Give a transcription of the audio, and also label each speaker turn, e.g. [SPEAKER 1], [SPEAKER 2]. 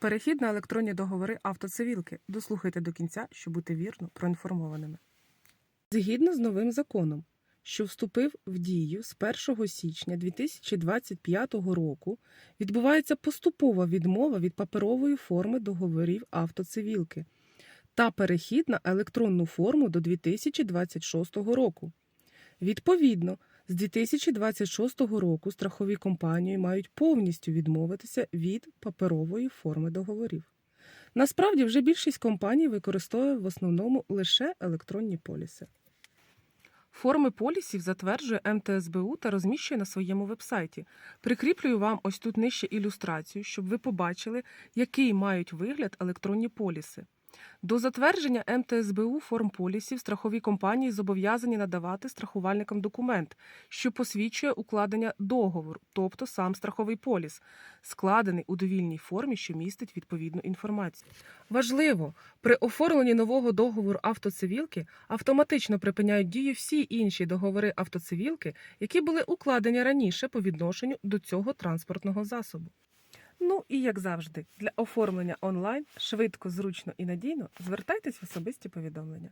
[SPEAKER 1] Перехід на електронні договори автоцивілки. Дослухайте до кінця, щоб бути вірно проінформованими. Згідно з новим законом, що вступив в дію з 1 січня 2025 року, відбувається поступова відмова від паперової форми договорів автоцивілки та перехід на електронну форму до 2026 року. Відповідно, з 2026 року страхові компанії мають повністю відмовитися від паперової форми договорів. Насправді, вже більшість компаній використовує в основному лише електронні поліси. Форми полісів затверджує МТСБУ та розміщує на своєму вебсайті. Прикріплюю вам ось тут нижче ілюстрацію, щоб ви побачили, який мають вигляд електронні поліси. До затвердження МТСБУ форм полісів страхові компанії зобов'язані надавати страхувальникам документ, що посвідчує укладення договору, тобто сам страховий поліс, складений у довільній формі, що містить відповідну інформацію. Важливо, при оформленні нового договору автоцивілки автоматично припиняють дію всі інші договори автоцивілки, які були укладені раніше по відношенню до цього транспортного засобу. Ну і як завжди, для оформлення онлайн швидко, зручно і надійно звертайтесь в особисті повідомлення.